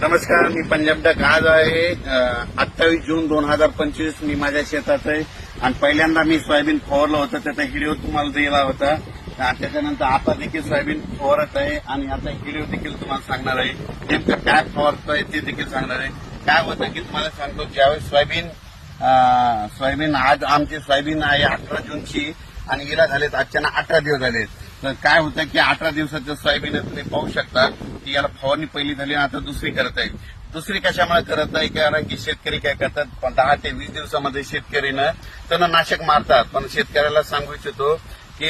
नमस्कार मी पंजाब डक. आज आहे अठ्ठावीस जून दोन हजार पंचवीस. मी माझ्या शेतात आहे. आणि पहिल्यांदा मी सोयाबीन फवारलं होतं. त्याचा हिडिओ तुम्हाला दिला होता. त्याच्यानंतर आता देखील सोयाबीन फवारत आहे. आणि आता हिडिओ देखील तुम्हाला सांगणार आहे. नेमकं काय आहे ते देखील सांगणार आहे. काय होतं की तुम्हाला सांगतो ज्यावेळेस सोयाबीन सोयाबीन आज आमची सोयाबीन आहे अठरा जूनची. आणि गेला झालेत अचानक अठरा दिवस झालेत. तर काय होतं की अठरा दिवसाचं सोयाबीन तुम्ही पाहू शकता की याला फवारणी पहिली झाली आता दुसरी करत आहे दुसरी कशामुळे करत आहे? कारण की शेतकरी काय करतात? पण दहा ते वीस दिवसामध्ये शेतकरीनं तणनाशक मारतात. पण शेतकऱ्याला सांगू इच्छितो की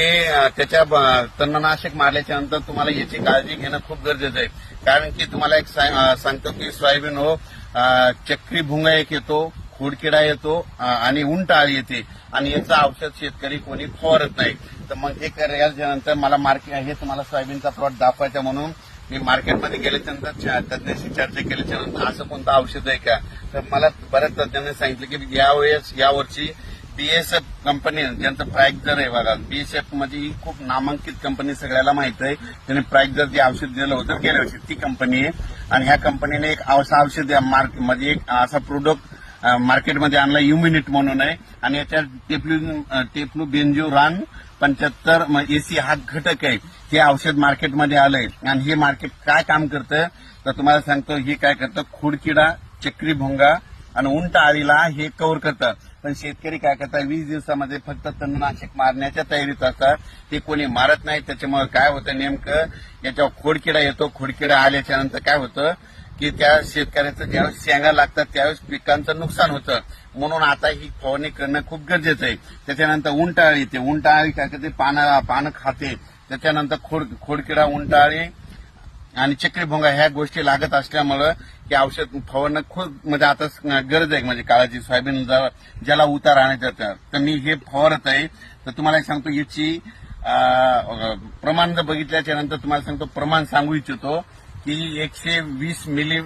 त्याच्या ब- तणनाशक मारल्याच्या नंतर तुम्हाला याची काळजी घेणं खूप गरजेचं आहे. कारण की तुम्हाला एक सांगतो की सोयाबीन हो चक्री भुंगा एक येतो. खोडकिडा येतो आणि उंट आळ येते. आणि याचं औषध शेतकरी कोणी फवारत नाही. तर मग हे करायच्या मला मार्केट हे तुम्हाला सोयाबीनचा प्लॉट दाखवायचा म्हणून मी मार्केटमध्ये गेल्याच्यानंतर नंतर च- चर्चा केल्याच्यानंतर असं कोणतं औषध आहे का? तर मला बऱ्याच तज्ञांनी सांगितलं की यावेळेस यावर्षी बीएसएफ कंपनी ज्यांचं प्राईज दर आहे बघा बीएसएफमध्ये ही खूप नामांकित कंपनी सगळ्याला माहीत आहे. त्यांनी प्राईज दर जे औषध दिलं होतं गेल्या वर्षी ती कंपनी आहे. आणि ह्या कंपनीने एक असं औषध या म्हणजे एक असा प्रोडक्ट मार्केटमध्ये आणला युमिनिट म्हणून आहे. आणि याच्यात टेप्लू टेप्लू बेंजो रान पंच्याहत्तर एसी हा घटक आहे. हे औषध मार्केटमध्ये आलंय. आणि हे मार्केट काय काम करतं? तर तुम्हाला सांगतो हे काय करतं? खोडकिडा चक्री भोंगा आणि उंट आळीला हे कव्हर करतं. पण शेतकरी काय करतात? वीस दिवसामध्ये फक्त तणनाशक मारण्याच्या तयारीत असतात. ते कोणी मारत नाही. त्याच्यामुळे काय होतं नेमकं? याच्यावर खोडकिडा येतो. खोडकिडा आल्याच्यानंतर काय होतं? की त्या शेतकऱ्याचं ज्यावेळेस शेंगा लागतात त्यावेळेस पिकांचं नुकसान होतं. म्हणून आता ही फवारणी करणं खूप गरजेचं आहे. त्याच्यानंतर उंटाळी येते. उंटाळी काय करते? पानं पानं खाते. त्याच्यानंतर खोड खोडकिडा उंटाळी आणि चक्रीभोंगा ह्या गोष्टी लागत असल्यामुळं की औषध फवारणं खूप म्हणजे आता गरज आहे म्हणजे काळाची. सोयाबीन ज्याला उतार आणायचं तर. मी हे फवारत आहे. तर तुम्हाला एक सांगतो याची प्रमाण जर बघितल्याच्या नंतर तुम्हाला सांगतो प्रमाण सांगू इच्छितो. की एकशे वीस मिली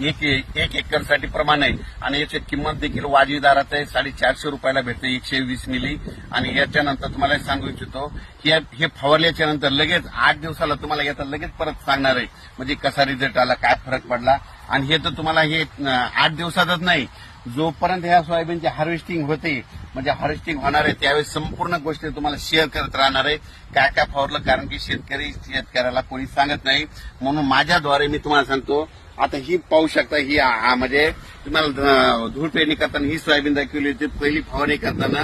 एक एक एकरसाठी प्रमाण आहे. आणि याची किंमत देखील वाजवीदारात आहे. साडेचारशे रुपयाला भेटते एकशे वीस मिली. आणि याच्यानंतर तुम्हाला सांगू इच्छितो की हे- हे फवारल्याच्या नंतर लगेच आठ दिवसाला तुम्हाला याचा लगेच परत सांगणार आहे. म्हणजे कसा रिझल्ट आला काय फरक पडला. आणि हे तर तुम्हाला हे आठ दिवसातच नाही. जोपर्यंत ह्या सोयाबीनची हार्वेस्टिंग होते म्हणजे हार्वेस्टिंग होणार आहे त्यावेळेस संपूर्ण गोष्टी तुम्हाला शेअर करत राहणार आहे. काय काय फवारलं कारण की शेतकरी शेतकऱ्याला कोणी सांगत नाही. म्हणून माझ्याद्वारे मी तुम्हाला सांगतो आता ही पाहू शकता ही म्हणजे तुम्हाला धूळ पेरणी करताना ही सोयाबीन दाखवली होती. पहिली फवारणी करताना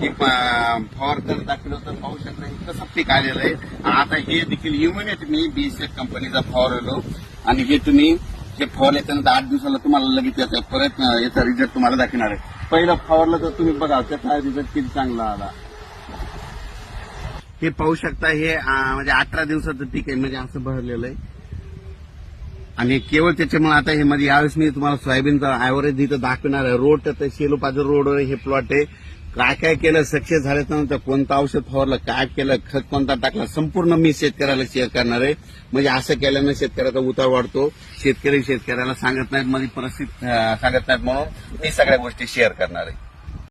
ही प- फवार तर दाखवलं होतं. पाहू शकता हे कसं पीक आलेलं आहे. आता हे देखील युमिनिट मी बीएसएफ कंपनीचा फवारलो आणि हे तुम्ही हे फवारल्याच्या नंतर आठ दिवसाला तुम्हाला लगेच याचा परत याचा रिझल्ट तुम्हाला दाखवणार आहे. पहिलं फवारलं तर तुम्ही बघा त्याचा रिझल्ट किती चांगला आला. हे पाहू शकता हे म्हणजे अठरा दिवसाचं पीक आहे म्हणजे असं भरलेलं आहे. आणि केवळ त्याच्यामुळे आता हे म्हणजे यावेळेस मी तुम्हाला सोयाबीनचा ऍव्हरेज इथं दाखवणार आहे. रोड तर शेलो पाजर रोडवर हे प्लॉट आहे. काय काय केलं सक्सेस झाल्याच्यानंतर कोणतं औषध फवारलं काय केलं खत कोणता टाकला संपूर्ण मी शेतकऱ्याला शेअर करणार आहे. म्हणजे असं केल्यानं शेतकऱ्याचा उतार वाढतो. शेतकरी शेतकऱ्याला सांगत नाहीत माझी परिस्थिती सांगत नाहीत म्हणून मी सगळ्या गोष्टी शेअर करणार आहे.